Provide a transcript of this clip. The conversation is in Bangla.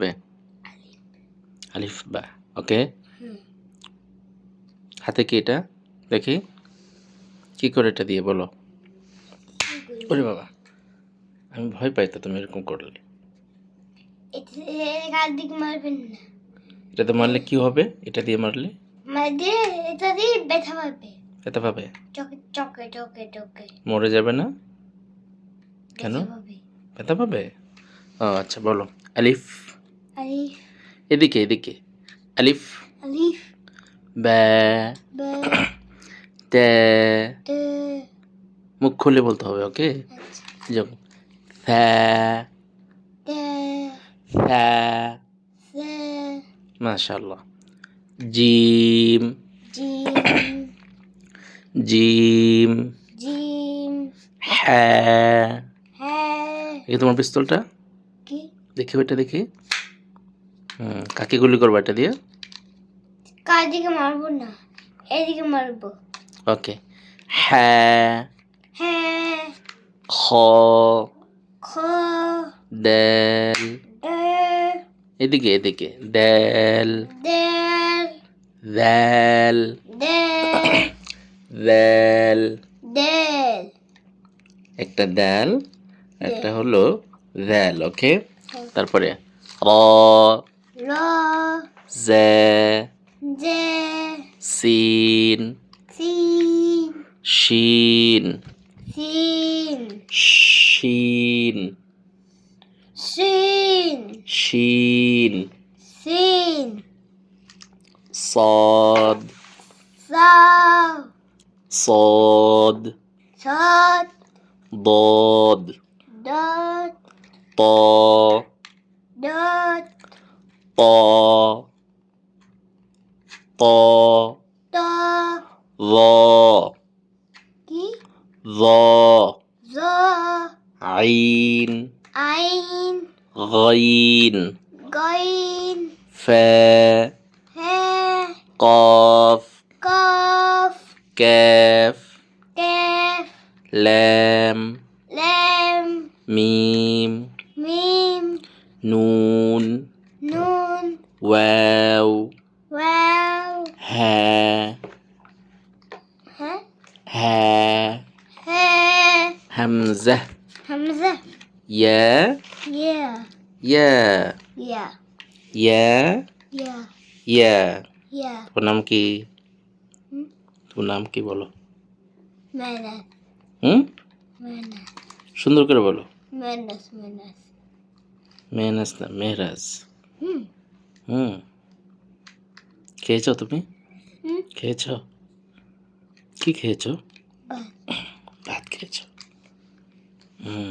বে আলিফ বা ওকে হাতে কি এটা? দেখি। কি করে এটা দিয়ে বলো? ওরে বাবা। আমি ভয় পাই তো তুমি এরকম করলে। এটা এটাতে মারলে কি হবে? এটা দিয়ে মারলে? মারলে এটা দিয়ে ব্যথা পাবে। এটা পাবে? চকে চকে চকে চকে। মরে যাবে না? কেন? ব্যথা পাবে? ও আচ্ছা বলো। আলিফ এদিকে এদিকে। আলিফ। আলিফ। ব্যা বে। তে। তে। মুখ খুলে বলতে হবে ওকে? আচ্ছা। যেমন থ্যা সে মাশাল্লাহ জিম। জিম। জিম। হ্যাঁ। হ্যাঁ। এই তোমার পিস্তলটা? কি? দেখি ওইটা দেখি। হুম কাকে গুলি করব এটা দিয়ে? কার দিকে মারবো না এদিকে মারবো। ওকে। হ্যাঁ। হ্যাঁ। খ। খ। দেল এদিকে এদিকে। দেল দেল দেল দেল দেল একটা দেল একটা হলো দেল ওকে? তারপরে র র। জে জে সিন সিন শিন সিন শিন সিন শিন সিন صاد সাউ صاد সৎ ضاد ডট طا ডট طا طا ত ظا কি ظا জ عين আইন غين গইন فا হে قاف কফ كاف কেফ لام লেম ميم মিম نون নুন واو Hamza. Hamza. Ya. Ya. Ya. Ya. Ya. Ya. Ya. Ya. তোর নাম কি তোর নাম কি বলো মেহনাত হুম মেহনাত সুন্দর করে বলো মেহনাত মেহনাত মেহনাজ না মেহরাজ হুম হুম খেয়েছো তুমি খেয়েছো কি খেয়েছো ভাত খেয়েছো হুম